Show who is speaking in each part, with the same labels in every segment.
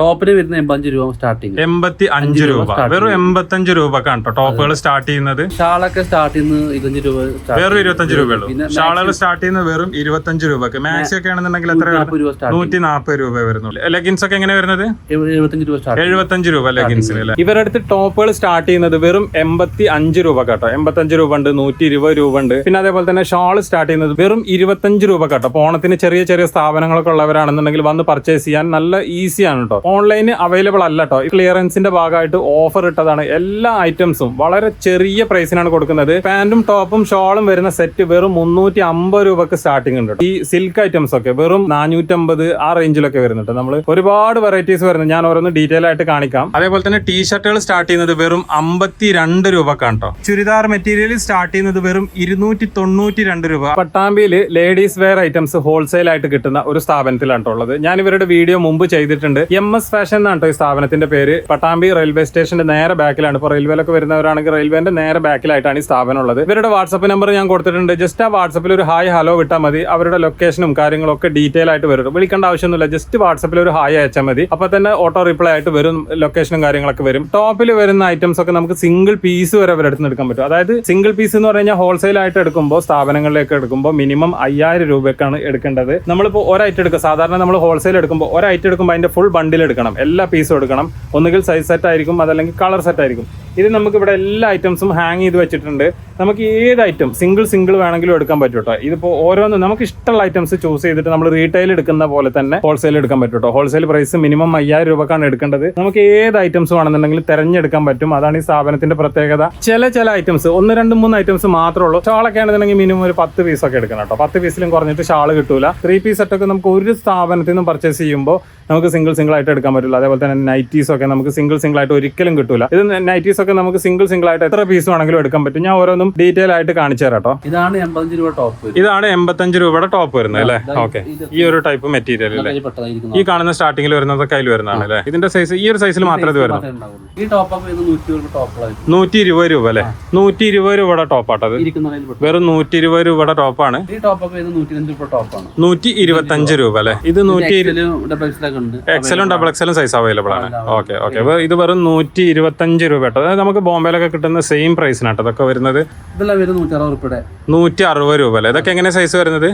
Speaker 1: ടോപ്പിന് വരുന്ന എൺപത്തഞ്ച് രൂപ സ്റ്റാർട്ടിങ്.
Speaker 2: എൺപത്തി അഞ്ച്
Speaker 1: രൂപ.
Speaker 2: വെറും
Speaker 1: എൺപത്തി
Speaker 2: വെറും എൺപത്തഞ്ച് രൂപക്കാണ് കേട്ടോ ടോപ്പുകൾ സ്റ്റാർട്ട് ചെയ്യുന്നത്.
Speaker 1: ഷാളൊക്കെ സ്റ്റാർട്ട് ചെയ്യുന്നത് ഇരുപത്തഞ്ച് രൂപ
Speaker 2: വെറും. ഇരുപത്തഞ്ച് രൂപയുള്ളൂ ഷാളുകൾ സ്റ്റാർട്ട് ചെയ്യുന്നത് വെറും ഇരുപത്തഞ്ച് രൂപക്ക്. മാക്സി ഒക്കെ ആണെന്നുണ്ടെങ്കിൽ എത്ര
Speaker 1: രൂപ സ്റ്റാർട്ട്
Speaker 2: നൂറ്റി നാൽപ്പത് രൂപ വരുന്നുള്ളൂ. ലെഗിൻസ് ഒക്കെ എങ്ങനെ വരുന്നത്?
Speaker 1: എഴുപത്തഞ്ച് രൂപ സ്റ്റാർട്ട്
Speaker 2: എഴുപത്തഞ്ച് രൂപ ലെഗിൻസിന് അല്ലേ? ഇവരുടെ അടുത്ത് ടോപ്പുകൾ സ്റ്റാർട്ട് ചെയ്യുന്നത് വെറും എൺപത്തി അഞ്ച് രൂപ കേട്ടോ എൺപത്തഞ്ച് രൂപ ഉണ്ട് നൂറ്റി ഇരുപത് രൂപ ഉണ്ട്. പിന്നെ അതേപോലെ തന്നെ ഷാൾ സ്റ്റാർട്ട് ചെയ്യുന്നത് വെറും ഇരുപത്തഞ്ച് രൂപ കേട്ടോ ഓണത്തിന് ചെറിയ ചെറിയ സ്ഥാപനങ്ങളൊക്കെ ഉള്ളവരാണെന്നുണ്ടെങ്കിൽ വന്ന് പർച്ചേസ് ചെയ്യാൻ നല്ല ഈസിയാണ് കേട്ടോ ഓൺലൈന് അവൈലബിൾ അല്ല കേട്ടോ ക്ലിയറൻസിന്റെ ഭാഗമായിട്ട് ഓഫർ ഇട്ടതാണ്. എല്ലാ ഐറ്റംസും വളരെ ചെറിയ പ്രൈസിനാണ് കൊടുക്കുന്നത്. പാന്റും ടോപ്പും ഷോളും വരുന്ന സെറ്റ് വെറും മുന്നൂറ്റി അമ്പത് രൂപക്ക് സ്റ്റാർട്ടിംഗ് ഉണ്ട് ഈ സിൽക്ക് ഐറ്റംസ് ഒക്കെ വെറും നാനൂറ്റമ്പത് ആ റേഞ്ചിലൊക്കെ വരുന്നുണ്ട് നമ്മൾ ഒരുപാട് വെറൈറ്റീസ് വരുന്നത് ഞാൻ ഓരോന്ന് ഡീറ്റെയിൽ ആയിട്ട് കാണിക്കാം. അതേപോലെ തന്നെ ടീഷർട്ടുകൾ സ്റ്റാർട്ട് ചെയ്യുന്നത് വെറും അമ്പത്തി രണ്ട് രൂപക്കാണ് കേട്ടോ ചുരിദാർ മെറ്റീരിയൽ സ്റ്റാർട്ട് ചെയ്യുന്നത് വെറും ഇരുന്നൂറ്റി തൊണ്ണൂറ്റി രണ്ട് രൂപ. പട്ടാമ്പിയിൽ ലേഡീസ് വെയർ ഐറ്റംസ് ഹോൾസെയിൽ ആയിട്ട് കിട്ടുന്ന ഒരു സ്ഥാപനത്തിലാണ് ഉള്ളത്. ഞാൻ ഇവരുടെ വീഡിയോ മുമ്പ് ചെയ്തിട്ടുണ്ട്. എം എസ് ഫാഷൻ എന്നാണ് കേട്ടോ ഈ സ്ഥാപനത്തിന്റെ പേര്. പട്ടാമ്പി റെയിൽവേ സ്റ്റേഷന്റെ നേരെ ബാക്കിലാണ്. ഇപ്പോൾ റെയിൽവേയിലൊക്കെ വരുന്നവരാണെങ്കിൽ റെയിൽവേന്റെ നേരെ ബാക്കിലായിട്ടാണ് ഈ സ്ഥാപനം ഉള്ളത് ഇവരുടെ വാട്സപ്പ് നമ്പർ ഞാൻ കൊടുത്തിട്ടുണ്ട്. ജസ്റ്റ് ആ വാട്സപ്പിൽ ഒരു ഹായ് ഹലോ വിട്ടാൽ മതി. അവരുടെ ലൊക്കേഷനും കാര്യങ്ങളും ഒക്കെ ഡീറ്റെയിൽ ആയിട്ട് വരും. വിളിക്കേണ്ട ആവശ്യമൊന്നുമില്ല. ജസ്റ്റ് വാട്സപ്പിൽ ഒരു ഹായ് അയച്ചാൽ മതി. അപ്പൊ തന്നെ ഓട്ടോ റിപ്ലൈ ആയിട്ട് വരും. ലൊക്കേഷനും കാര്യങ്ങളൊക്കെ വരും. ടോപ്പിൽ വരുന്ന ഐറ്റംസ് ഒക്കെ നമുക്ക് സിംഗിൾ പീസ് വരെ അവരുടെ അടുത്ത് എടുക്കാൻ പറ്റും. അതായത് സിംഗിൾ പീസ് എന്ന് പറഞ്ഞാൽ ഹോൾസെയിൽ ആയിട്ട് എടുക്കുമ്പോൾ സ്ഥാപനങ്ങളിലേക്ക് എടുക്കുമ്പോൾ മിനിമം അയ്യായിരം രൂപയ്ക്കാണ് എടുക്കേണ്ടത്. നമ്മളിപ്പോൾ ഐറ്റം എടുക്കുക. സാധാരണ നമ്മൾ ഹോൾസെയിൽ എടുക്കുമ്പോൾ ഒരൈറ്റം എടുക്കുമ്പോൾ അതിന്റെ ഫുൾ ബണ്ടിൽ എടുക്കണം. എല്ലാ പീസും എടുക്കണം. ഒന്നുകിൽ സൈസ് സെറ്റ് ആയിരിക്കും അതല്ലെങ്കിൽ കളർ സെറ്റ് ആയിരിക്കും. ഇത് നമുക്ക് ഇവിടെ എല്ലാ ഐറ്റംസും ഹാങ് ചെയ്ത് വെച്ചിട്ടുണ്ട്. നമുക്ക് ഏത് ഐറ്റം സിംഗിൾ സിംഗിൾ വേണമെങ്കിലും എടുക്കാൻ പറ്റൂട്ടോ ഇതിപ്പോൾ ഓരോന്നും നമുക്ക് ഇഷ്ടമുള്ള ഐറ്റംസ് ചൂസ് ചെയ്തിട്ട് നമ്മൾ റീറ്റെയിൽ എടുക്കുന്ന പോലെ തന്നെ ഹോൾസെയിൽ എടുക്കാൻ പറ്റൂട്ടോ ഹോൾസെയിൽ പ്രൈസ് മിനിമം അയ്യായിരം രൂപക്കാണ് എടുക്കേണ്ടത്. നമുക്ക് ഏത് ഐറ്റംസ് വേണമെന്നുണ്ടെങ്കിൽ തിരഞ്ഞെടുക്കാൻ പറ്റും. അതാണ് ഈ സ്ഥാപനത്തിന്റെ പ്രത്യേകത. ചില ചില ഐറ്റംസ് ഒന്ന് രണ്ട് മൂന്ന് ഐറ്റംസ് മാത്രമേ ഉള്ളൂ. ഷാളൊക്കെ ആണെന്നുണ്ടെങ്കിൽ മിനിമം ഒരു പത്ത് പീസൊക്കെ എടുക്കണം കേട്ടോ പത്ത് പീസിലും കുറഞ്ഞിട്ട് ഷാൾ കിട്ടൂല. ത്രീ പീസ് സെറ്റൊക്കെ നമുക്ക് ഒരു സ്ഥാപനത്തിൽ നിന്നും പർച്ചേസ് ചെയ്യുമ്പോൾ നമുക്ക് സിംഗിൾ സിംഗിൾ ആയിട്ട് എടുക്കാൻ പറ്റില്ല. അതേപോലെ തന്നെ നൈറ്റീസ് ഒക്കെ നമുക്ക് സിംഗിൾ സിംഗിൾ ആയിട്ട് ഒരിക്കലും കിട്ടൂല. ഇത് നൈറ്റീസ് ഒക്കെ നമുക്ക് സിംഗിൾ സിംഗിൾ ആയിട്ട് എത്ര പീസ് വേണമെങ്കിലും എടുക്കാൻ പറ്റും. ഞാൻ ഓരോന്നും ഡീറ്റെയിൽ ആയിട്ട് കാണിച്ചു തരാം കേട്ടോ
Speaker 1: ഇതാണ് എൺപത്തഞ്ച് രൂപ ടോപ്പ്
Speaker 2: ഇതാണ് എൺപത്തഞ്ച് രൂപയുടെ ടോപ്പ് വരുന്നത് അല്ലേ? ഓക്കെ ഈ ഒരു ടൈപ്പ് മെറ്റീരിയൽ അല്ലേ ഈ കാണുന്ന സ്റ്റാർട്ടിംഗിൽ വരുന്നതൊക്കെ അതിൽ വരുന്നതാണ് അല്ലേ? ഇതിന്റെ സൈസ് ഈ ഒരു സൈസിൽ മാത്രമേ ഇത് വരുന്നു.
Speaker 1: ഈ ടോപ്പൊക്കെ വരുന്നത് നൂറ്റി
Speaker 2: ഇരുപത് രൂപ അല്ലേ? നൂറ്റി ഇരുപത് രൂപയുടെ ടോപ്പാട്ടത്
Speaker 1: ആട്ടത്
Speaker 2: വെറും നൂറ്റി ഇരുപത് രൂപയുടെ ടോപ്പാണ്
Speaker 1: വരുന്നത് നൂറ്റി
Speaker 2: ഇരുപത്തഞ്ച് രൂപ അല്ലേ? ഇത് നൂറ്റി എക്സലും ഡബിൾ എക്സലും സൈസ് അവൈലബിൾ ആണ്. ഓക്കെ ഓക്കെ ഇത് വെറും നൂറ്റി ഇരുപത്തഞ്ച് രൂപ അതായത് നമുക്ക് ബോംബെയിലൊക്കെ കിട്ടുന്ന സെയിം പ്രൈസിനാട്ടോ ഇതൊക്കെ വരുന്നത്
Speaker 1: ഇതെല്ലാം വരുന്നത് നൂറ്റി അറുപത് രൂപയുടെ
Speaker 2: നൂറ്റി അറുപത് രൂപ അല്ലേ ഇതൊക്കെ എങ്ങനെ സൈസ് വരുന്നത്?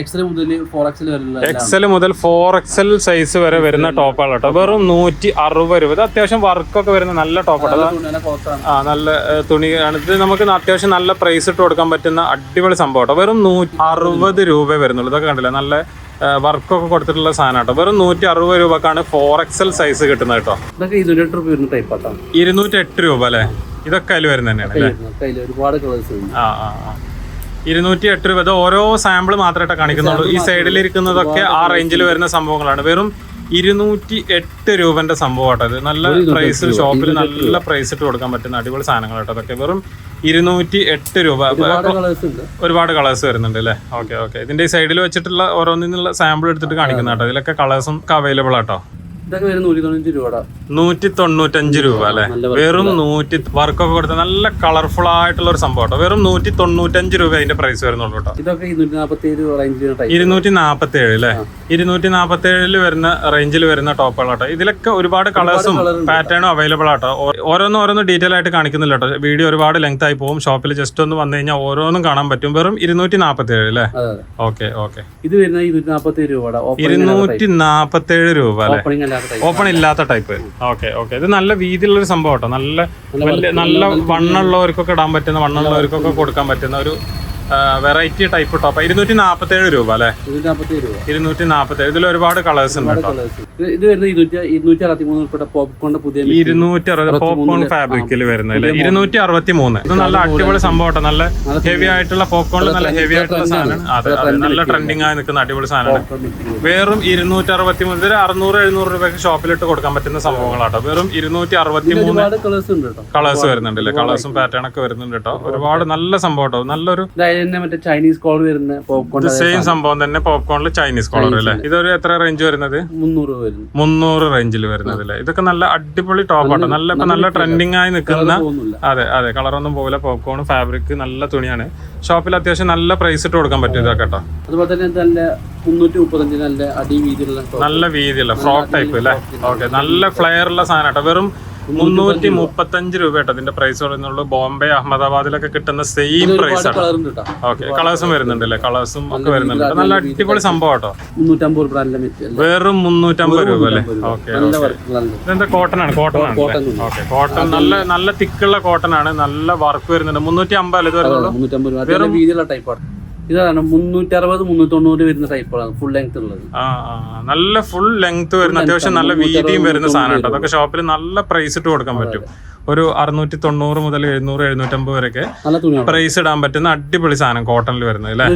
Speaker 1: എക്സൽ മുതൽ ഫോർ എക്സൽ
Speaker 2: എക്സൽ മുതൽ ഫോർ എക്സൽ സൈസ് വരെ വരുന്ന ടോപ്പാണ് കേട്ടോ വെറും നൂറ്റി അറുപത് രൂപ. ഇത് അത്യാവശ്യം വർക്കൊക്കെ വരുന്ന നല്ല ടോപ്പാണ് ആ നല്ല തുണി തുണിയാണ്. ഇത് നമുക്ക് അത്യാവശ്യം നല്ല പ്രൈസ് ഇട്ട് കൊടുക്കാൻ പറ്റുന്ന അടിപൊളി സംഭവം കേട്ടോ വെറും നൂറ്റി അറുപത് രൂപ വരുന്നുള്ളൂ. ഇതൊക്കെ കണ്ടില്ല? നല്ല വർക്കൊക്കെ കൊടുത്തിട്ടുള്ള സാധനം കേട്ടോ. വെറും നൂറ്റി അറുപത് രൂപക്കാണ് ഫോർ എക്സൽ സൈസ് കിട്ടുന്നത് കേട്ടോ.
Speaker 1: ഇരുന്നൂറ്റി
Speaker 2: എട്ട് രൂപ അല്ലേ? ഇതൊക്കെ അതിൽ
Speaker 1: വരുന്നതന്നെയാണ് ഒരുപാട് കളേഴ്സ്
Speaker 2: ആ ആ. ഇരുന്നൂറ്റി എട്ട് രൂപ. ഇത് ഓരോ സാമ്പിൾ മാത്രമായിട്ട് കാണിക്കുന്നുള്ളൂ. ഈ സൈഡിൽ ഇരിക്കുന്നതൊക്കെ ആ റേഞ്ചിൽ വരുന്ന സംഭവങ്ങളാണ്. വെറും ഇരുന്നൂറ്റി എട്ട് രൂപന്റെ സംഭവം കേട്ടോ ഇത്. നല്ല പ്രൈസ് ഷോപ്പിൽ നല്ല പ്രൈസ് ഇട്ട് കൊടുക്കാൻ പറ്റുന്ന അടിപൊളി സാധനങ്ങൾ കേട്ടോ അതൊക്കെ വെറും ഇരുന്നൂറ്റി എട്ട് രൂപ
Speaker 1: ഒരുപാട് കളേഴ്സ്
Speaker 2: വരുന്നുണ്ട് അല്ലേ? Okay okay. ഇതിന്റെ ഈ സൈഡിൽ വെച്ചിട്ടുള്ള ഓരോന്നിനുള്ള സാമ്പിൾ എടുത്തിട്ട് കാണിക്കുന്ന കേട്ടോ ഇതിലൊക്കെ കളേഴ്സും അവൈലബിൾ ആട്ടോ.
Speaker 1: ഇതൊക്കെ വരും നൂറ്റി തൊണ്ണൂറ്റി രൂപ
Speaker 2: നൂറ്റി തൊണ്ണൂറ്റഞ്ച് രൂപ അല്ലെ? വെറും നൂറ്റി വർക്കൊക്കെ കൊടുത്ത നല്ല കളർഫുൾ ആയിട്ടുള്ള ഒരു സംഭവം കേട്ടോ. വെറും നൂറ്റി തൊണ്ണൂറ്റഞ്ച് രൂപ അതിന്റെ പ്രൈസ് വരുന്നുള്ളൂ കേട്ടോ.
Speaker 1: ഇതൊക്കെ ഇരുന്നൂറ്റി നാൽപ്പത്തി ഏഴ് റേഞ്ചിലുള്ള ടൈപ്പ്
Speaker 2: ഇരുന്നൂറ്റി നാപ്പത്തി ഏഴ് അല്ലേ? ഇരുന്നൂറ്റി നാപ്പത്തി ഏഴിൽ വരുന്ന റേഞ്ചിൽ വരുന്ന ടോപ്പുകൾ കേട്ടോ. ഇതിലൊക്കെ ഒരുപാട് കളേഴ്സും പാറ്റേണും അവൈലബിൾ ആട്ടോ. ഓരോന്നും ഓരോന്നും ഡീറ്റെയിൽ ആയിട്ട് കാണിക്കുന്നില്ല കേട്ടോ. വീഡിയോ ഒരുപാട് ലെങ്ത് ആയി പോകും. ഷോപ്പിൽ ജസ്റ്റ് ഒന്ന് വന്നു കഴിഞ്ഞാൽ ഓരോന്നും കാണാൻ പറ്റും. വെറും ഇരുന്നൂറ്റി നാപ്പത്തി ഏഴ് അല്ലേ ഓക്കെ ഓക്കെ
Speaker 1: ഇത് വരുന്ന ഇരുന്നൂറ്റി നാൽപ്പത്തി ഏഴ് രൂപ
Speaker 2: ഇരുന്നൂറ്റി നാപ്പത്തി ഏഴ് രൂപ അല്ലേ. ഓപ്പൺ ഇല്ലാത്ത ടൈപ്പ് ഓക്കെ ഓക്കെ ഇത് നല്ല വീതിയുള്ള ഒരു സംഭവം കേട്ടോ. നല്ല നല്ല വണ്ണുള്ളവർക്കൊക്കെ ഇടാൻ പറ്റുന്ന വണ്ണുള്ളവർക്കൊക്കെ കൊടുക്കാൻ പറ്റുന്ന ഒരു വെറൈറ്റി ടൈപ്പ് ടോപ്പ് ഇരുന്നൂറ്റി നാപ്പത്തി ഏഴ് രൂപ അല്ലേ?
Speaker 1: ഇരുന്നൂറ്റി
Speaker 2: നാപ്പത്തി ഏഴ് ഇതിൽ ഒരുപാട് കളേഴ്സ് ഉണ്ട്
Speaker 1: ഇത് വരുന്നത് ഇരുന്നൂറ്റി പോപ്കോണിന്റെ പുതിയ
Speaker 2: അറുപത് പോപ്കോൺ ഫാബ്രിക്കിൽ വരുന്ന ഇരുന്നൂറ്റി അറുപത്തി മൂന്ന് ഇത് നല്ല അടിപൊളി സംഭവം നല്ല ഹെവി ആയിട്ടുള്ള പോപ്കോണിൽ നല്ല ഹെവി ആയിട്ടുള്ള സാധനമാണ്. നല്ല ട്രെൻഡിങ് ആയി നിൽക്കുന്ന അടിപൊളി സാധനമാണ്. വേറും ഇരുന്നൂറ്റി അറുപത്തി മൂന്ന് ഇതിൽ അറുന്നൂറ് എഴുന്നൂറ് രൂപയ്ക്ക് ഷോപ്പിലിട്ട് കൊടുക്കാൻ പറ്റുന്ന സംഭവങ്ങളാട്ടോ വെറും ഇരുന്നൂറ്റി അറുപത്തി മൂന്ന്
Speaker 1: കളേഴ്സ്
Speaker 2: വരുന്നുണ്ട് കളേഴ്സും പാറ്റേൺ ഒക്കെ വരുന്നുണ്ട് കേട്ടോ ഒരുപാട് നല്ല സംഭവം കേട്ടോ നല്ലൊരു
Speaker 1: തന്നെ മറ്റേ ചൈനീസ് കോൾ വരുന്ന പോപ്കോൺ
Speaker 2: സെയിം സംഭവം തന്നെ പോപ്കോണിൽ ചൈനീസ് കോളർ അല്ലേ? ഇതൊരു എത്ര റേഞ്ച് വരുന്നത്?
Speaker 1: മുന്നൂറ് വരുന്നത് വരുന്നു.
Speaker 2: മുന്നൂറ് റേഞ്ചിൽ വരുന്നത് അല്ലേ? ഇതൊക്കെ നല്ല അടിപൊളി ടോപ്പ് ആട്ടോ. നല്ല ഇപ്പൊ നല്ല ട്രെൻഡിങ് ആയി നിൽക്കുന്ന അതെ അതെ. കളറൊന്നും പോകില്ല. പോപ്കോൺ ഫാബ്രിക് നല്ല തുണിയാണ്. ഷോപ്പിൽ അത്യാവശ്യം നല്ല പ്രൈസ് ഇട്ട് കൊടുക്കാൻ പറ്റും ഇതൊക്കെ കേട്ടോ.
Speaker 1: അതുപോലെ തന്നെ നല്ല മുന്നൂറ്റി മുപ്പത്തഞ്ച് നല്ല അടി വീതിയുള്ള
Speaker 2: നല്ല വീതിയുള്ള ഫ്രോക്ക് ടൈപ്പ് അല്ലേ? ഓക്കെ നല്ല ഫ്ലെയർ ഉള്ള സാധനം കേട്ടോ. വെറും മുന്നൂറ്റി മുപ്പത്തഞ്ച് രൂപ കേട്ടോ ഇതിന്റെ പ്രൈസ് പറയുന്നുള്ളൂ ബോംബെ അഹമ്മദാബാദിലൊക്കെ കിട്ടുന്ന സെയിം പ്രൈസ്
Speaker 1: ആണ്
Speaker 2: ഓക്കെ കളേഴ്സും വരുന്നുണ്ട് അല്ലേ? കളേഴ്സും ഒക്കെ വരുന്നുണ്ട്. നല്ല അടിപൊളി സംഭവം കേട്ടോ വെറും മുന്നൂറ്റമ്പത് രൂപ അല്ലേ? ഓക്കെ ഇതെന്താ? കോട്ടൺ ആണ് കോട്ടൺ ആണ് ഓക്കെ കോട്ടൺ നല്ല നല്ല തിക്കുള്ള കോട്ടൺ ആണ്. നല്ല വർക്ക് വരുന്നുണ്ട്. മുന്നൂറ്റി അമ്പത് അല്ലേ ഇത് വരുന്നുള്ളൂ?
Speaker 1: വെറും ടൈപ്പ് ആണ്. ടൈപ്പാണ് ഇതാണ് മുന്നൂറ്റി അറുപത് മുന്നൂറ്റി തൊണ്ണൂറ് വരുന്ന ടൈപ്പാണ് ഫുൾ ലെങ്ത് ഉള്ളത്
Speaker 2: നല്ല ഫുൾ ലെങ്ത് വരുന്ന അത്യാവശ്യം നല്ല വീതിയും വരുന്ന സാധനം അതൊക്കെ ഷോപ്പിൽ നല്ല പ്രൈസ് ഇട്ട് കൊടുക്കാൻ പറ്റും. ഒരു അറുന്നൂറ്റി തൊണ്ണൂറ് മുതൽ എഴുന്നൂറ് എഴുന്നൂറ്റമ്പത് വരെയൊക്കെ പ്രൈസ് ഇടാൻ പറ്റുന്ന അടിപൊളി സാധനം കോട്ടണിൽ വരുന്നത് അല്ലേ?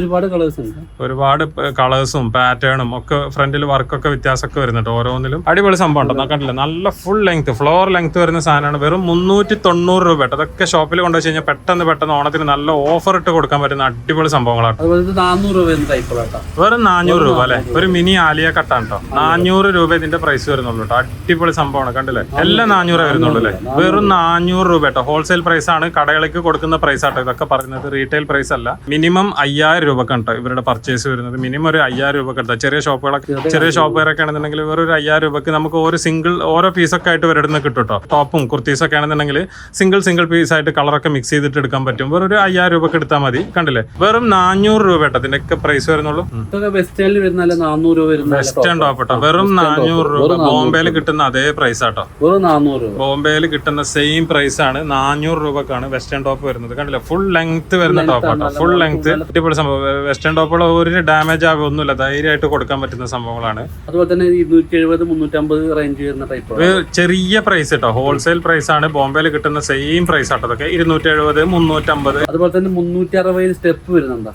Speaker 1: ഒരുപാട് കളേഴ്സ്
Speaker 2: പാറ്റേണും ഒക്കെ ഫ്രണ്ടിൽ വർക്കൊക്കെ വ്യത്യാസമൊക്കെ വരുന്നുണ്ട് ഓരോന്നിലും. അടിപൊളി സംഭവം ഉണ്ടോ? കണ്ടില്ലേ? നല്ല ഫുൾ ലെങ്ത് ഫ്ലോർ ലെങ്ത് വരുന്ന സാധനമാണ്. വെറും മുന്നൂറ്റി തൊണ്ണൂറ് രൂപ അതൊക്കെ ഷോപ്പിൽ കൊണ്ടു വെച്ച് കഴിഞ്ഞാൽ പെട്ടെന്ന് പെട്ടെന്ന് ഓണത്തിന് നല്ല ഓഫർ ഇട്ട് കൊടുക്കാൻ പറ്റുന്ന അടിപൊളി സംഭവങ്ങളാണ് വെറും നാനൂറ് രൂപ അല്ലെ? ഒരു മിനി ആലിയ കട്ടാണ് കേട്ടോ. നാനൂറ് രൂപ ഇതിന്റെ പ്രൈസ് വരുന്നുള്ളൂ കേട്ടോ. അടിപൊളി സംഭവമാണ് കണ്ടില്ലേ? എല്ലാം നാനൂറേ വരുന്നുള്ളൂ അല്ലേ? വെറും നാനൂറ് രൂപ കേട്ടോ. ഹോൾസെയിൽ പ്രൈസ് ആണ്. കടകളിലേക്ക് കൊടുക്കുന്ന പ്രൈസ് ആട്ടോ ഇതൊക്കെ പറയുന്നത്. റീറ്റെയിൽ പ്രൈസ് അല്ല. മിനിമം അയ്യായിരം രൂപ കണ്ടോ ഇവരുടെ പർച്ചേസ് വരുന്നത്. മിനിമം ഒരു അയ്യായിരം രൂപ കേട്ടോ. ചെറിയ ഷോപ്പുകളൊക്കെ ചെറിയ ഷോപ്പുകാരൊക്കെ ആണെന്നുണ്ടെങ്കിൽ ഇവർ ഒരു അയ്യായിരം രൂപക്ക് നമുക്ക് ഒരു സിംഗിൾ ഓരോ പീസൊക്കെ ആയിട്ട് ഇവരുടെ നിന്ന് കിട്ടും. കേട്ടോ ടോപ്പും കുർത്തീസൊക്കെ ആണെന്നുണ്ടെങ്കിൽ സിംഗിൾ സിംഗിൾ പീസ് ആയിട്ട് കളറൊക്കെ മിക്സ് ചെയ്തിട്ട് എടുക്കാൻ പറ്റും. വെറും ഒരു അയ്യായിരം രൂപക്ക് എടുത്താൽ മതി. കണ്ടില്ലേ? വെറും നാനൂറ് രൂപ കേട്ടോ ഇതിന്റെയൊക്കെ പ്രൈസ് വരുന്നുള്ളൂ.
Speaker 1: വരുന്ന വരുന്ന
Speaker 2: വെസ്റ്റേൺ ടോപ്പ് കേട്ടോ. വെറും നാനൂറ് രൂപ. ബോംബെയിൽ കിട്ടുന്ന അതേ പ്രൈസ് ആട്ടോ. ബോംബെയിൽ കിട്ടുന്ന സെയിം പ്രൈസ് ആണ്. നാനൂറ് രൂപക്കാണ് വെസ്റ്റേൺ ടോപ്പ് വരുന്നത്. കണ്ടില്ല? ഫുൾ ലെങ്ത് വരുന്ന ടോപ്പ് ആട്ടോ ഫുൾ ലെങ്ത് അടിപൊളി സംഭവം. വെസ്റ്റേൺ ടോപ്പുകൾ ഒരു ഡാമേജ് ആവുമൊന്നുമില്ല ധൈര്യമായിട്ട് കൊടുക്കാൻ പറ്റുന്ന സംഭവങ്ങളാണ്.
Speaker 1: അതുപോലെ തന്നെ ഇരുന്നൂറ്റി എഴുപത് മുന്നൂറ്റമ്പത് റേഞ്ച് വരുന്ന ടൈപ്പ്
Speaker 2: ചെറിയ പ്രൈസ് കേട്ടോ ഹോൾസെയിൽ പ്രൈസ് ആണ്. ബോംബെയിൽ കിട്ടുന്ന സെയിം പ്രൈസ് ആട്ടോ അതൊക്കെ ഇരുന്നൂറ്റി എഴുപത് മുന്നൂറ്റമ്പത്.
Speaker 1: അതുപോലെ തന്നെ മുന്നൂറ്റി സ്റ്റെപ്പ് വരുന്നുണ്ടോ.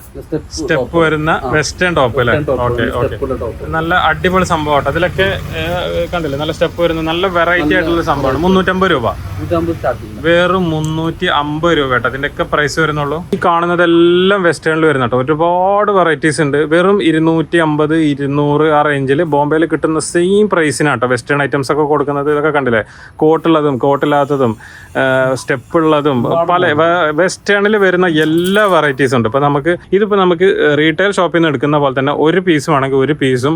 Speaker 1: സ്റ്റെപ്പ്
Speaker 2: വരുന്ന വെസ്റ്റേൺ ടോപ്പ് അല്ലേ? ഓക്കെ ഓക്കെ നല്ല അടിപൊളി സംഭവം കേട്ടോ അതിലൊക്കെ കണ്ടില്ലേ? നല്ല സ്റ്റെപ്പ് വരുന്ന നല്ല വെറൈറ്റി ആയിട്ടുള്ള സംഭവമാണ്. മുന്നൂറ്റമ്പത് രൂപ.
Speaker 1: നൂറ്റമ്പത് സ്റ്റാർട്ടിങ്
Speaker 2: വെറും മുന്നൂറ്റി അമ്പത് രൂപ കേട്ടോ. അതിന്റെ ഒക്കെ പ്രൈസ് വരുന്നുള്ളൂ. ഈ കാണുന്നതെല്ലാം വെസ്റ്റേണിൽ വരുന്ന കേട്ടോ. ഒരുപാട് വെറൈറ്റീസ് ഉണ്ട്. വെറും ഇരുന്നൂറ്റി അമ്പത് ഇരുന്നൂറ് ആ റേഞ്ചിൽ ബോംബെയിൽ കിട്ടുന്ന സെയിം പ്രൈസിനാണ് കേട്ടോ. വെസ്റ്റേൺ ഐറ്റംസ് ഒക്കെ കൊടുക്കുന്നത് ഇതൊക്കെ കണ്ടില്ലേ? കോട്ടുള്ളതും കോട്ടില്ലാത്തതും സ്റ്റെപ്പ് ഉള്ളതും പല വെസ്റ്റേണിൽ വരുന്ന എല്ലാ വെറൈറ്റീസും ഉണ്ട്. ഇപ്പൊ നമുക്ക് ഇതിപ്പോൾ നമുക്ക് റീറ്റെയിൽ ഷോപ്പിൽ നിന്ന് എടുക്കുന്ന പോലെ തന്നെ ഒരു പീസ് വേണമെങ്കിൽ ഒരു പീസും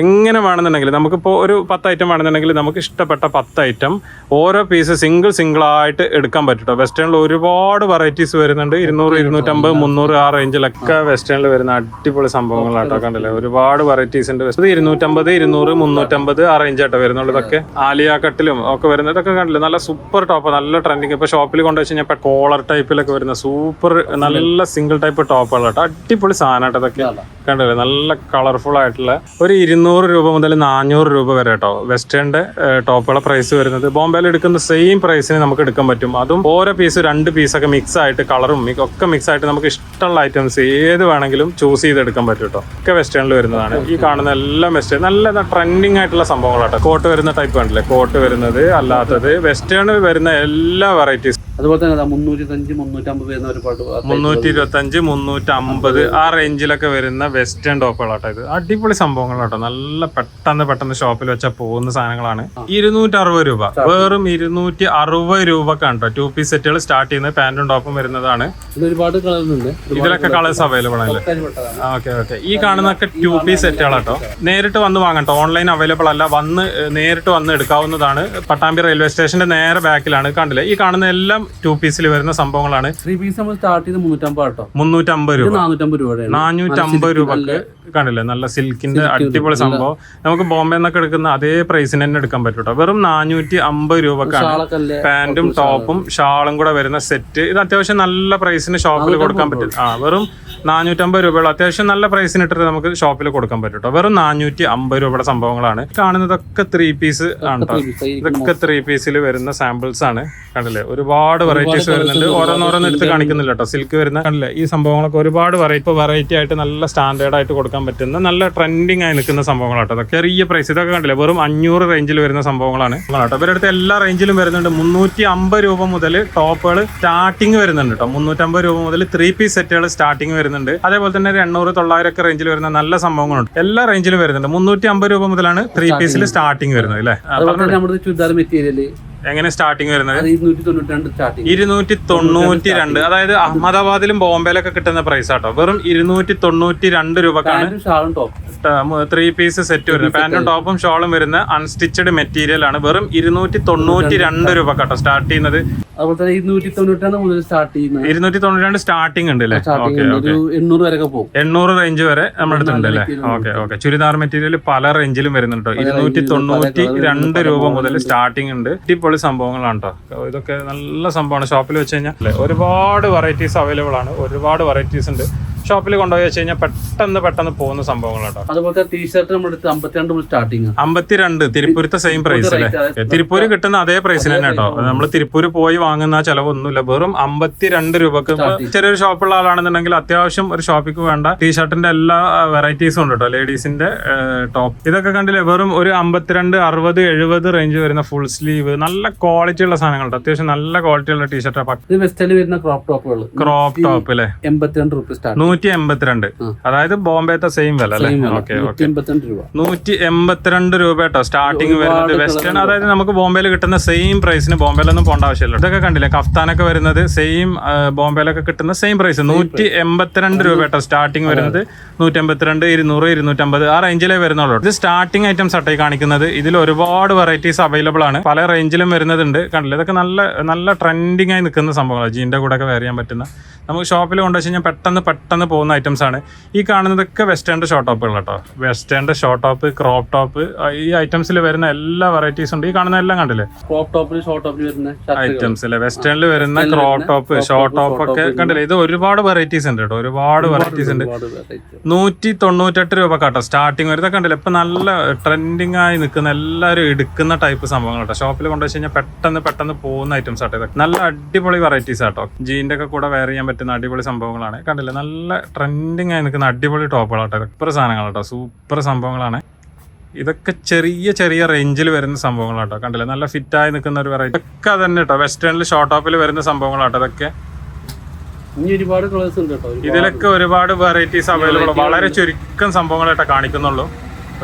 Speaker 2: എങ്ങനെ വേണമെന്നുണ്ടെങ്കിൽ നമുക്കിപ്പോൾ ഒരു പത്ത് ഐറ്റം വേണമെന്നുണ്ടെങ്കിൽ നമുക്ക് ഇഷ്ടപ്പെട്ട പത്ത് ഐറ്റം ഓരോ പീസ് സിംഗിൾ സിംഗിൾ ആയിട്ട് എടുക്കാൻ പറ്റും വെസ്റ്റേണിൽ ഒരുപാട് വെറൈറ്റീസ് വരുന്നുണ്ട്. ഇരുന്നൂറ് ഇരുന്നൂറ്റമ്പത് മുന്നൂറ് ആ റേഞ്ചിലൊക്കെ വെസ്റ്റേണിൽ വരുന്ന അടിപൊളി സംഭവങ്ങളാട്ടോ കണ്ടില്ലേ? ഒരുപാട് വെറൈറ്റീസ് ഉണ്ട്. ഇത് ഇരുന്നൂറ്റമ്പത് ഇരുന്നൂറ് മുന്നൂറ്റമ്പത് ആ റേഞ്ച് ആട്ടോ വരുന്നുള്ളൂ ഇതൊക്കെ. ആലിയ കട്ടിലും ഒക്കെ വരുന്നത് ഇതൊക്കെ കണ്ടില്ലേ? നല്ല സൂപ്പർ ടോപ്പ് നല്ല ട്രെൻഡിങ് ഇപ്പൊ ഷോപ്പിൽ കൊണ്ടുവച്ച് കഴിഞ്ഞാൽ കോളർ ടൈപ്പിലൊക്കെ വരുന്ന സൂപ്പർ നല്ല സിംഗിൾ ടൈപ്പ് ടോപ്പുകൾ കേട്ടോ അടിപൊളി സാധനം ഇതൊക്കെ. കണ്ടില്ലേ? നല്ല കളർഫുൾ ആയിട്ടുള്ള ഒരു ഇരുന്നൂറ് രൂപ മുതൽ നാനൂറ് രൂപ വരെ കേട്ടോ വെസ്റ്റേണിന്റെ ടോപ്പുകളെ പ്രൈസ് വരുന്നത്. ബോംബെയിൽ എടുക്കുന്ന സെയിം പ്രൈസിന് നമുക്ക് എടുക്കാൻ പറ്റും. അതും ഓരോ പീസ് രണ്ട് പീസൊക്കെ മിക്സ് ആയിട്ട് കളറും ഒക്കെ മിക്സ് ആയിട്ട് നമുക്ക് ഇഷ്ടമുള്ള ഐറ്റംസ് ഏത് വേണമെങ്കിലും ചൂസ് ചെയ്ത് എടുക്കാൻ പറ്റും കേട്ടോ ഒക്കെ വെസ്റ്റേണിൽ വരുന്നതാണ്. ഈ കാണുന്ന എല്ലാം വെസ്റ്റേൺ നല്ല ട്രെൻഡിങ് ആയിട്ടുള്ള സംഭവങ്ങളാട്ടോ കോട്ട് വരുന്ന ടൈപ്പ് ആണല്ലേ കോട്ട് വരുന്നത് അല്ലാത്തത്. വെസ്റ്റേൺ വരുന്ന എല്ലാ വെറൈറ്റീസ്
Speaker 1: അതുപോലെ തന്നെ മുന്നൂറ്റി മുന്നൂറ്റമ്പത് വരുന്ന ഒരുപാട്
Speaker 2: മുന്നൂറ്റി ഇരുപത്തി അഞ്ച് മുന്നൂറ്റി അമ്പത്. ആ റേഞ്ചിലൊക്കെ വരുന്ന വെസ്റ്റേൺ ടോപ്പുകളാട്ടോ ഇത്. അടിപൊളി സംഭവങ്ങളാട്ടോ. നല്ല പെട്ടെന്ന് പെട്ടെന്ന് ഷോപ്പിൽ വെച്ചാൽ പോകുന്ന സാധനങ്ങളാണ്. ഇരുന്നൂറ്റി അറുപത് രൂപ. വെറും ഇരുന്നൂറ്റി അറുപത് രൂപക്കാണ് കേട്ടോ ടു പീസ് സെറ്റുകൾ സ്റ്റാർട്ട് ചെയ്യുന്ന പാന്റും ടോപ്പും വരുന്നതാണ്.
Speaker 1: ഒരുപാട്
Speaker 2: ഇതിലൊക്കെ കളേഴ്സ് അവൈലബിൾ ആണ് ഓക്കെ ഓക്കെ ഈ കാണുന്നൊക്കെ ടു പീസ് സെറ്റുകളാട്ടോ നേരിട്ട് വന്ന് വാങ്ങട്ടോ ഓൺലൈൻ അവൈലബിൾ അല്ല. വന്ന് നേരിട്ട് വന്ന് എടുക്കാവുന്നതാണ്. പട്ടാമ്പി റെയിൽവേ സ്റ്റേഷന്റെ നേരെ ബാക്കിലാണ് കണ്ടില്ലേ? ഈ കാണുന്ന എല്ലാം ടു പീസിൽ വരുന്ന സംഭവങ്ങളാണ്.
Speaker 1: ത്രീ പീസ് നമ്മൾ സ്റ്റാർട്ട് ചെയ്ത് മുന്നൂറ്റമ്പത് കേട്ടോ.
Speaker 2: മുന്നൂറ്റമ്പത് രൂപ.
Speaker 1: നാനൂറ്റമ്പത് രൂപ
Speaker 2: നാനൂറ്റമ്പത് രൂപക്ക് കണ്ടില്ലേ? നല്ല സിൽക്കിന്റെ അടിപൊളി സംഭവം. നമുക്ക് ബോംബെ നിന്നൊക്കെ എടുക്കുന്ന അതേ പ്രൈസിന് തന്നെ എടുക്കാൻ പറ്റും കേട്ടോ. വെറും നാനൂറ്റി അമ്പത് രൂപക്കാണ് പാന്റും ടോപ്പും ഷാളും കൂടെ വരുന്ന സെറ്റ് ഇത് അത്യാവശ്യം നല്ല പ്രൈസിന് ഷോപ്പിൽ കൊടുക്കാൻ പറ്റും. ആ വെറും നാനൂറ്റമ്പത് രൂപയുള്ള. അത്യാവശ്യം നല്ല പ്രൈസിന് ഇട്ടിട്ട് നമുക്ക് ഷോപ്പിൽ കൊടുക്കാൻ പറ്റും കേട്ടോ. വെറും നാനൂറ്റി അമ്പത് രൂപയുടെ സംഭവങ്ങളാണ്. കാണുന്നതൊക്കെ ത്രീ പീസ് ആണ് കേട്ടോ ഇതൊക്കെ ത്രീ പീസിൽ വരുന്ന സാമ്പിൾസ് ആണ്. കണ്ടില്ലേ? ഒരുപാട് വെറൈറ്റീസ് വരുന്നുണ്ട്. ഓരോന്നോരോന്ന് എടുത്ത് കാണിക്കുന്നില്ല കേട്ടോ സിൽക്ക് വരുന്ന കണ്ടില്ലേ? ഈ സംഭവങ്ങളൊക്കെ ഒരുപാട് വെറൈറ്റി വെറൈറ്റി ആയിട്ട് നല്ല സ്റ്റാൻഡേർഡ് ആയിട്ട് കൊടുക്കാൻ പറ്റുന്ന നല്ല ട്രെൻഡിങ് ആയി നിൽക്കുന്ന സംഭവങ്ങളാട്ടോ അതൊക്കെ ചെറിയ പ്രൈസ് ഇതൊക്കെ കണ്ടില്ലേ? വെറും അഞ്ഞൂറ് റേഞ്ചിൽ വരുന്ന സംഭവങ്ങളാണ്. കേട്ടോ ഇവരുടെ അടുത്ത് എല്ലാ റേഞ്ചിലും വരുന്നുണ്ട്. മുന്നൂറ്റി അമ്പത് രൂപ മുതൽ ടോപ്പുകൾ സ്റ്റാർട്ടിങ് വരുന്നുണ്ട് കേട്ടോ മുന്നൂറ്റമ്പത് രൂപ മുതൽ ത്രീ പീസ് സെറ്റുകൾ സ്റ്റാർട്ടിങ് വരുന്നുണ്ട്. അതേപോലെ തന്നെ ഒരു എണ്ണൂറ് തൊള്ളായിരം ഒക്കെ റേഞ്ചിൽ വരുന്ന നല്ല സംഭവങ്ങളുണ്ട്. എല്ലാ റേഞ്ചിലും വരുന്നുണ്ട്. മുന്നൂറ്റി അമ്പത് രൂപ മുതലാണ് ത്രീ പീസിൽ സ്റ്റാർട്ടിങ് വരുന്നത്. അല്ലേ?
Speaker 1: ചുരിദാർ മെറ്റീരിയൽ
Speaker 2: എങ്ങനെ സ്റ്റാർട്ടിങ് വരുന്നത്?
Speaker 1: ഇരുന്നൂറ്റി തൊണ്ണൂറ്റി രണ്ട്
Speaker 2: തൊണ്ണൂറ്റി അതായത് അഹമ്മദാബാദിലും ബോംബെയിലൊക്കെ കിട്ടുന്ന പ്രൈസ് ആട്ടോ. വെറും ഇരുന്നൂറ്റി തൊണ്ണൂറ്റി രണ്ട് രൂപക്കാണ് ത്രീ പീസ് സെറ്റ് വരുന്നത്. പാന്റും ടോപ്പും ഷോളും വരുന്ന അൺസ്റ്റിച്ചഡ് മെറ്റീരിയൽ ആണ്. വെറും ഇരുന്നൂറ്റി തൊണ്ണൂറ്റി രണ്ട് രൂപ കേട്ടോ സ്റ്റാർട്ട് ചെയ്യുന്നത്.
Speaker 1: അതുപോലെ തന്നെ ഇരുന്നൂറ്റി തൊണ്ണൂറ്റാണ് മുതൽ സ്റ്റാർട്ട് ചെയ്യുന്നത്.
Speaker 2: ഇരുന്നൂറ്റി തൊണ്ണൂറ്റി രണ്ട് സ്റ്റാർട്ടിംഗ് ഉണ്ട്. അല്ലേ ഓക്കെ
Speaker 1: ഒരു എണ്ണൂറ് വരെ പോകും.
Speaker 2: എണ്ണൂറ് റേഞ്ച് വരെ നമ്മുടെ അടുത്തുണ്ട് അല്ലേ? ഓക്കെ ഓക്കെ ചുരിദാർ മെറ്റീരിയൽ പല റേഞ്ചിലും വരുന്നുണ്ടോ ഇരുന്നൂറ്റി തൊണ്ണൂറ്റി രണ്ട് രൂപ മുതൽ സ്റ്റാർട്ടിംഗ് ഉണ്ട്. അടിപൊളി സംഭവങ്ങളാണ് കേട്ടോ ഇതൊക്കെ നല്ല സംഭവമാണ്. ഷോപ്പിൽ വെച്ച് കഴിഞ്ഞാൽ ഒരുപാട് വെറൈറ്റീസ് അവൈലബിൾ ആണ്. ഒരുപാട് വെറൈറ്റീസ് ഉണ്ട്. ഷോപ്പിൽ കൊണ്ടുപോയി വെച്ച് കഴിഞ്ഞാൽ പെട്ടെന്ന് പെട്ടെന്ന് പോകുന്ന സംഭവങ്ങൾ കേട്ടോ
Speaker 1: അതുപോലെ ടീഷർട്ട് നമ്മുടെ അമ്പത്തിരണ്ട് സ്റ്റാർട്ടിങ്
Speaker 2: അമ്പത്തിരണ്ട് തിരുപ്പൂരത്തെ സെയിം പ്രൈസ് അല്ലേ? തിരുപ്പൂര് കിട്ടുന്ന അതേ പ്രൈസിൽ തന്നെ കേട്ടോ നമ്മൾ തിരുപ്പൂര് പോയി വാങ്ങുന്ന ചെലവൊന്നുമില്ല. വെറും അമ്പത്തിരണ്ട് രൂപക്ക് ചെറിയൊരു ഷോപ്പുള്ള ആളാണെന്നുണ്ടെങ്കിൽ അത്യാവശ്യം ഒരു ഷോപ്പിക്ക് വേണ്ട. ടീഷർട്ടിന്റെ എല്ലാ വെറൈറ്റീസും ഉണ്ട് കേട്ടോ ലേഡീസിന്റെ ടോപ്പ് ഇതൊക്കെ കണ്ടില്ലേ? വെറും ഒരു അമ്പത്തിരണ്ട് അറുപത് എഴുപത് റേഞ്ച് വരുന്ന ഫുൾ സ്ലീവ് നല്ല ക്വാളിറ്റി ഉള്ള സാധനങ്ങൾ അത്യാവശ്യം നല്ല ക്വാളിറ്റി ഉള്ള ടീഷർട്ടാണ്
Speaker 1: ഇത് വെസ്റ്റലിൽ വരുന്ന ക്രോപ്പ് ടോപ്പുകൾ
Speaker 2: ക്രോപ്പ് ടോപ്പ് അല്ലേ?
Speaker 1: എൺപത്തിരണ്ട് സ്റ്റാർട്ട്
Speaker 2: നൂറ്റി എൺപത്തിരണ്ട്. അതായത് ബോംബെത്തെ സെയിം വില അല്ലേ? ഓക്കെ
Speaker 1: നൂറ്റി
Speaker 2: ഓക്കെ നൂറ്റി എൺപത്തിരണ്ട് രൂപ. കേട്ടോ സ്റ്റാർട്ടിങ് വരുന്നത് വെസ്റ്റേൺ അതായത് നമുക്ക് ബോംബെയിൽ കിട്ടുന്ന സെയിം പ്രൈസിന് ബോംബെയിലൊന്നും പോകേണ്ട ആവശ്യമില്ല. ഇതൊക്കെ കണ്ടില്ലേ? കഫ്താനൊക്കെ വരുന്നത് സെയിം ബോംബെയിലൊക്കെ കിട്ടുന്ന സെയിം പ്രൈസ് നൂറ്റി എൺപത്തിരണ്ട് രൂപ കേട്ടോ സ്റ്റാർട്ടിങ് വരുന്നത്. നൂറ്റി എൺപത്തിരണ്ട് ഇരുന്നൂറ് ഇരുന്നൂറ്റമ്പത് ആ റേഞ്ചിലേ വരുന്നുള്ളൂ. ഇത് സ്റ്റാർട്ടിങ് ഐറ്റംസ് ആട്ടെ കാണിക്കുന്നത്. ഇതിൽ ഒരുപാട് വെറൈറ്റീസ് അവൈലബിൾ ആണ്. പല റേഞ്ചിലും വരുന്നതുണ്ട് കണ്ടില്ലേ? ഇതൊക്കെ നല്ല നല്ല ട്രെൻഡിങ് ആയി നിൽക്കുന്ന സംഭവങ്ങളാണ് ജീന്റെ കൂടെ ഒക്കെ വെയർ ചെയ്യാൻ പറ്റുന്ന നമുക്ക് ഷോപ്പിൽ കൊണ്ടുവച്ച് കഴിഞ്ഞാൽ പെട്ടെന്ന് പെട്ടെന്ന് പോകുന്ന ഐറ്റംസ് ആണ്. ഈ കാണുന്നതൊക്കെ വെസ്റ്റേണിന്റെ ഷോർട്ട് ടോപ്പുകൾ കേട്ടോ വെസ്റ്റേണിന്റെ ഷോർട്ട് ടോപ്പ് ക്രോപ്പ് ടോപ്പ് ഈ ഐറ്റംസിൽ വരുന്ന എല്ലാ വെറൈറ്റീസ് ഉണ്ട്. ഈ കാണുന്ന എല്ലാം കണ്ടില്ലേ?
Speaker 1: ക്രോപ്പ് ടോപ്പിൽ ഷോർട്ട് ടോപ്പിൽ വരുന്ന
Speaker 2: ഐറ്റംസ് അല്ലേ വെസ്റ്റേണിൽ വരുന്ന ക്രോപ്പ് ടോപ്പ് ഷോർട്ട് ടോപ്പ് ഒക്കെ കണ്ടില്ലേ? ഇത് ഒരുപാട് വെറൈറ്റീസ് ഉണ്ട് കേട്ടോ ഒരുപാട് വെറൈറ്റീസ് ഉണ്ട്. നൂറ്റി തൊണ്ണൂറ്റെട്ട് രൂപ കേട്ടോ സ്റ്റാർട്ടിങ് വരുന്നത് കണ്ടില്ലേ? ഇപ്പം നല്ല ട്രെൻഡിങ് ആയി നിൽക്കുന്ന എല്ലാവരും എടുക്കുന്ന ടൈപ്പ് സംഭവങ്ങൾ കേട്ടോ ഷോപ്പിൽ കൊണ്ടുവച്ച് കഴിഞ്ഞാൽ പെട്ടെന്ന് പെട്ടെന്ന് പോകുന്ന ഐറ്റംസ് ആട്ടോ ഇതൊക്കെ നല്ല അടിപൊളി വെറൈറ്റീസ് ആട്ടോ. ജീന്റെ ഒക്കെ കൂടെ വെയർ ചെയ്യാൻ പറ്റുന്ന അടിപൊളി സംഭവങ്ങളാണ്. കണ്ടില്ലേ? നല്ല ട്രെൻഡിങ് ആയി നിൽക്കുന്ന അടിപൊളി ടോപ്പുകളാട്ടോ സൂപ്പർ സാധനങ്ങൾ കേട്ടോ സൂപ്പർ സംഭവങ്ങളാണ്. ഇതൊക്കെ ചെറിയ ചെറിയ റേഞ്ചിൽ വരുന്ന സംഭവങ്ങളാട്ടോ കണ്ടില്ലേ? നല്ല ഫിറ്റായി നിൽക്കുന്ന ഒരു വെറൈറ്റി ഒക്കെ തന്നെ കേട്ടോ വെസ്റ്റേണിൽ ഷോർട്ട് ടോപ്പിൽ വരുന്ന സംഭവങ്ങളാട്ടോ ഇതൊക്കെ. ഇതിലൊക്കെ ഒരുപാട് വെറൈറ്റീസ് അവൈലബിൾ വളരെ ചുരുക്കം സംഭവങ്ങളായിട്ട് കാണിക്കുന്നുള്ളൂ.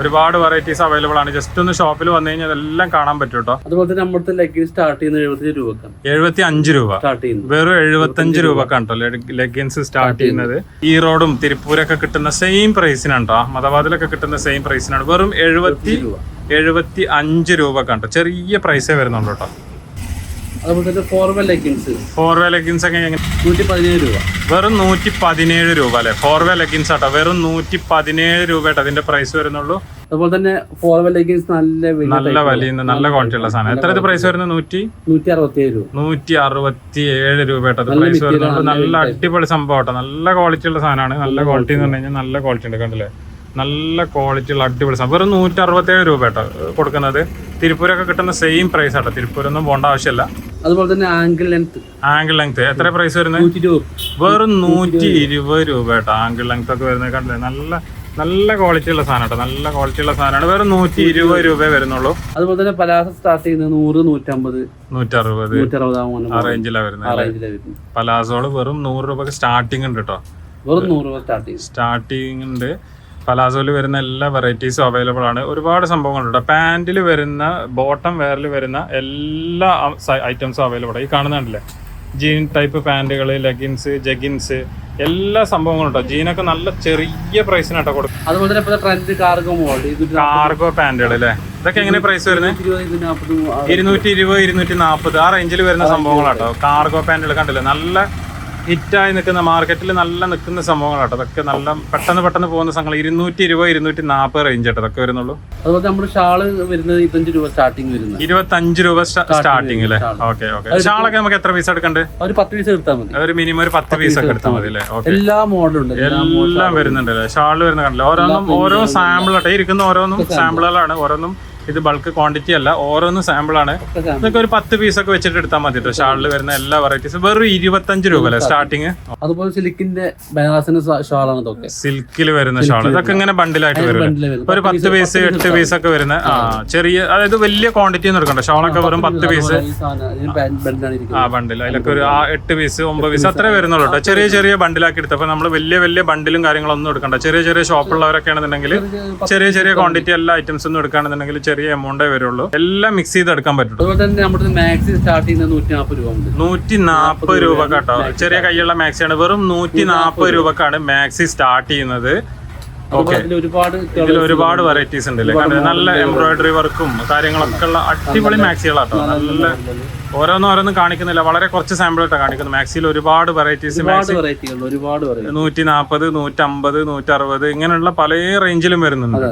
Speaker 2: ഒരുപാട് വെറൈറ്റീസ് അവൈലബിൾ ആണ്. ജസ്റ്റ് ഒന്ന് ഷോപ്പിൽ വന്നു കഴിഞ്ഞാൽ എല്ലാം കാണാൻ പറ്റും കേട്ടോ
Speaker 1: അതുപോലെ തന്നെ നമ്മുടെ ലെഗിൻ സ്റ്റാർട്ട് ചെയ്യുന്നത് എഴുപത്തി രൂപക്കാണ്.
Speaker 2: എഴുപത്തി അഞ്ച് രൂപ.
Speaker 1: സ്റ്റാർട്ട് ചെയ്യുന്നത്.
Speaker 2: വെറും എഴുപത്തഞ്ച് രൂപക്കാണ് കേട്ടോ ലെഗിൻസ് സ്റ്റാർട്ട് ചെയ്യുന്നത്. ഈറോഡും തിരുപ്പൂരൊക്കെ കിട്ടുന്ന സെയിം പ്രൈസിനാണ് കേട്ടോ മതവാദിലൊക്കെ കിട്ടുന്ന സെയിം പ്രൈസിനാണ് വെറും എഴുപത്തി
Speaker 1: രൂപ.
Speaker 2: എഴുപത്തി അഞ്ച് രൂപക്കാണ് കേട്ടോ ചെറിയ പ്രൈസേ വരുന്നുണ്ട് കേട്ടോ
Speaker 1: അതുപോലെ തന്നെ ഫോർവൽ ലെഗിൻസ്
Speaker 2: ഫോർ വേ ലെഗിൻസ് ഒക്കെ എങ്ങനെ?
Speaker 1: നൂറ്റി പതിനേഴ് രൂപ.
Speaker 2: വെറും നൂറ്റി പതിനേഴ് രൂപ അല്ലെ? ഫോർ വേ ലെഗിൻസ് ആട്ടോ. വെറും നൂറ്റി പതിനേഴ് രൂപ ആട്ടോ അതിന്റെ പ്രൈസ് വരുന്നുള്ളൂ.
Speaker 1: അതുപോലെ തന്നെ ഫോർവൽ ലെഗിൻസ് നല്ല
Speaker 2: നല്ല വലിയ നല്ല ക്വാളിറ്റി ഉള്ള സാധനം. എത്ര ഇത് പ്രൈസ് വരുന്നത്? നൂറ്റി?
Speaker 1: നൂറ്റി അറുപത്തി ഏഴ് രൂപ
Speaker 2: നൂറ്റി അറുപത്തി ഏഴ് രൂപ പ്രൈസ് വരുന്നുള്ളൂ നല്ല അടിപൊളി സംഭവം ആട്ടോ നല്ല ക്വാളിറ്റി ഉള്ള സാധനമാണ്. നല്ല ക്വാളിറ്റി എന്ന് പറഞ്ഞു കഴിഞ്ഞാൽ നല്ല ക്വാളിറ്റി ഉണ്ട് കണ്ടില്ലേ? നല്ല ക്വാളിറ്റി ഉള്ള അടിപൊളി സാധനം. വെറും നൂറ്റി അറുപത്തേഴ് രൂപ കേട്ടോ കൊടുക്കുന്നത്. തിരുപ്പൂരൊക്കെ കിട്ടുന്ന സെയിം പ്രൈസ് ആട്ടോ. തിരുപ്പൂരൊന്നും പോകേണ്ട ആവശ്യമില്ല
Speaker 1: അതുപോലെ തന്നെ ആംഗിൾ ലെങ്ത്
Speaker 2: ആംഗിൾ ലെങ്ത് എത്ര പ്രൈസ് വരുന്നത്? വെറും നൂറ്റി ഇരുപത് രൂപ കേട്ടോ. ആംഗിൾ ലെങ്ത് ഒക്കെ വരുന്നത് കണ്ടില്ലേ? നല്ല നല്ല ക്വാളിറ്റി ഉള്ള സാധനം കേട്ടോ. നല്ല ക്വാളിറ്റി ഉള്ള സാധനമാണ്. വെറും നൂറ്റി ഇരുപത് രൂപയെ വരുന്നുള്ളൂ.
Speaker 1: അതുപോലെ തന്നെ പലാസ സ്റ്റാർട്ട് ചെയ്യുന്നത് നൂറ് നൂറ്റമ്പത്.
Speaker 2: നൂറ്റി അറുപത്
Speaker 1: നൂറ്റി അറുപതാം
Speaker 2: ആ റേഞ്ചിലാണ് വരുന്നത് പലാസോൾ വെറും നൂറ് രൂപ സ്റ്റാർട്ടിംഗ് ഉണ്ട് കേട്ടോ.
Speaker 1: വെറും നൂറ് രൂപ സ്റ്റാർട്ടിംഗ്
Speaker 2: സ്റ്റാർട്ടിംഗ് ഉണ്ട്. പലാസോയിൽ വരുന്ന എല്ലാ വെറൈറ്റീസും അവൈലബിൾ ആണ്. ഒരുപാട് സംഭവങ്ങളുണ്ട് പാന്റിൽ വരുന്ന ബോട്ടം വെയറിൽ വരുന്ന എല്ലാ ഐറ്റംസും അവൈലബിൾ ആണ്. ഈ കാണുന്നുണ്ടല്ലേ ജീൻ ടൈപ്പ് പാന്റുകൾ ലെഗിൻസ് ജഗിൻസ് എല്ലാ സംഭവങ്ങളും കേട്ടോ ജീനൊക്കെ നല്ല ചെറിയ പ്രൈസിനാട്ടോ കൊടുക്കും
Speaker 1: അതുപോലെ തന്നെ ട്രെൻഡ് കാർഗോ
Speaker 2: കാർഗോ പാന്റുകൾ അല്ലേ ഇതൊക്കെ എങ്ങനെ പ്രൈസ് വരുന്നത്? ഇരുന്നൂറ്റി ഇരുപത് ഇരുന്നൂറ്റി നാൽപ്പത് ആ റേഞ്ചിൽ വരുന്ന സംഭവങ്ങളാട്ടോ കാർഗോ പാന്റുകൾ കണ്ടില്ലേ? നല്ല ഹിറ്റായി നിൽക്കുന്ന മാർക്കറ്റിൽ നല്ല നിൽക്കുന്ന സംഭവങ്ങളാട്ടോ. അതൊക്കെ നല്ല പെട്ടെന്ന് പെട്ടെന്ന് പോകുന്ന സംഭവങ്ങൾ. ഇരുന്നൂറ്റി ഇരുപത് ഇരുന്നൂറ്റി നാൽപ്പത് റേഞ്ച് ആട്ടോ. അതൊക്കെ വരുന്നുള്ളൂ.
Speaker 1: അതുപോലെ നമ്മുടെ ഷാൾ വരുന്നത് ഇരുപത്തഞ്ച് രൂപ സ്റ്റാർട്ടിംഗ് വരുന്നത്.
Speaker 2: ഇരുപത്തഞ്ച് രൂപ സ്റ്റാർട്ടിംഗ് അല്ലേ ഓക്കെ ഓക്കെ ഷാളൊക്കെ നമുക്ക് എത്ര പീസ് എടുക്കണ്ടേ?
Speaker 1: ഒരു പത്ത് പീസ് എടുത്താൽ മതി.
Speaker 2: ഒരു മിനിമം ഒരു പത്ത് പീസ് ഒക്കെ എടുത്താൽ മതി. അല്ലേ? ഓക്കെ
Speaker 1: എല്ലാ മോഡലും ഉണ്ട്. എല്ലാ
Speaker 2: എല്ലാം വരുന്നുണ്ട് അല്ലേ? ഷാൾ വരുന്ന കണ്ടില്ല? ഓരോന്നും ഓരോ സാമ്പിൾ ആട്ടെ. ഇരിക്കുന്ന ഓരോന്നും സാമ്പിളുകളാണ് ഓരോന്നും ഇത് ബൾക്ക് ക്വാണ്ടിറ്റി അല്ല ഓരോന്ന് സാമ്പിൾ ആണ്.
Speaker 1: നിങ്ങൾക്ക്
Speaker 2: ഇതൊക്കെ ഒരു പത്ത് പീസ് ഒക്കെ വെച്ചിട്ട് എടുത്താൽ മതി കേട്ടോ ഷാളിൽ വരുന്ന എല്ലാ വെറൈറ്റീസും വെറും ഇരുപത്തഞ്ച് രൂപ അല്ലേ സ്റ്റാർട്ടിങ്
Speaker 1: അതുപോലെ സിൽക്കിന്റെ ഷാളാണ് ഇതൊക്കെ.
Speaker 2: സിൽക്കിൽ വരുന്ന ഷാൾ ഇതൊക്കെ ഇങ്ങനെ ബണ്ടിലായിട്ട് വരും ഒരു പത്ത് പീസ് എട്ട് പീസ് ഒക്കെ വരുന്ന ആ ചെറിയ അതായത് വലിയ ക്വാണ്ടിറ്റി ഒന്നും എടുക്കണ്ട. ഷാളൊക്കെ വെറും പത്ത് പീസ് ആ. ബണ്ടിൽ അതിലൊക്കെ ഒരു ആ എട്ട് പീസ് ഒമ്പത് പീസ് അത്രേ വരുന്നുള്ളൂ കേട്ടോ ചെറിയ ചെറിയ ബണ്ടിലാക്കി എടുത്തപ്പോൾ നമ്മൾ വലിയ വലിയ ബണ്ടിലും കാര്യങ്ങളൊന്നും എടുക്കണ്ട. ചെറിയ ചെറിയ ഷോപ്പുള്ളവരൊക്കെ ആണെന്നുണ്ടെങ്കിൽ ചെറിയ ചെറിയ ക്വാണ്ടിറ്റി എല്ലാ ഐറ്റംസ് ഒന്നും എടുക്കുകയാണെന്നുണ്ടെങ്കിൽ ചെറിയ എമൗണ്ടേ വരുള്ളൂ. എല്ലാം മിക്സ് ചെയ്ത് എടുക്കാൻ പറ്റും
Speaker 1: അതുപോലെ തന്നെ നമ്മുടെ മാക്സി സ്റ്റാർട്ട് നൂറ്റി നാൽപ്പത് രൂപ ഉണ്ട്
Speaker 2: നൂറ്റി നാൽപ്പത് രൂപ കേട്ടോ. ചെറിയ കൈയുള്ള മാക്സിയാണ് വെറും നൂറ്റി നാൽപ്പത് രൂപക്കാണ് മാക്സി സ്റ്റാർട്ട് ചെയ്യുന്നത്.
Speaker 1: ഓക്കെ
Speaker 2: ഇതിൽ ഒരുപാട് വെറൈറ്റീസ് ഉണ്ട്. അല്ലേ? നല്ല എംബ്രോയിഡറി വർക്കും കാര്യങ്ങളൊക്കെ ഉള്ള അടിപൊളി മാക്സികളാട്ടോ നല്ല ഓരോന്നും ഓരോന്നും കാണിക്കുന്നില്ല. വളരെ കുറച്ച് സാമ്പിൾ കാണിക്കുന്നു മാക്സിയിൽ ഒരുപാട് വെറൈറ്റീസ്
Speaker 1: മാക്സി വെറൈറ്റികൾ ഒരുപാട്
Speaker 2: നൂറ്റി നാൽപ്പത് നൂറ്റമ്പത് നൂറ്ററുപത് ഇങ്ങനെയുള്ള പല റേഞ്ചിലും വരുന്നുണ്ട്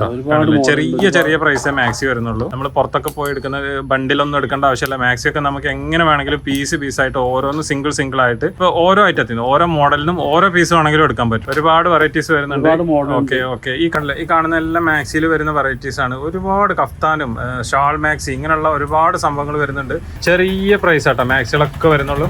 Speaker 2: ചെറിയ ചെറിയ പ്രൈസേ മാക്സി വരുന്നുള്ളൂ. നമ്മൾ പുറത്തൊക്കെ പോയി എടുക്കുന്ന ബണ്ടിലൊന്നും എടുക്കേണ്ട ആവശ്യമില്ല. മാക്സി ഒക്കെ നമുക്ക് എങ്ങനെ വേണമെങ്കിലും പീസ് പീസ് ആയിട്ട് ഓരോന്ന് സിംഗിൾ സിംഗിൾ ആയിട്ട് ഇപ്പൊ ഓരോ ഐറ്റത്തിനും ഓരോ മോഡലിനും ഓരോ പീസ് വേണമെങ്കിലും എടുക്കാൻ പറ്റും. ഒരുപാട് വെറൈറ്റീസ് വരുന്നുണ്ട്. ഓക്കെ ഓക്കെ ഈ കണ്ടില്ല ഈ കാണുന്ന എല്ലാം മാക്സിയിൽ വരുന്ന വെറൈറ്റീസ് ആണ്. ഒരുപാട് കഫ്താനും ഷാൾ മാക്സി ഇങ്ങനെയുള്ള ഒരുപാട് സംഭവങ്ങൾ വരുന്നുണ്ട്. ചെറിയ പ്രൈസ് ആട്ടോ. മാക്സികളൊക്കെ വരുന്നുള്ളൂ.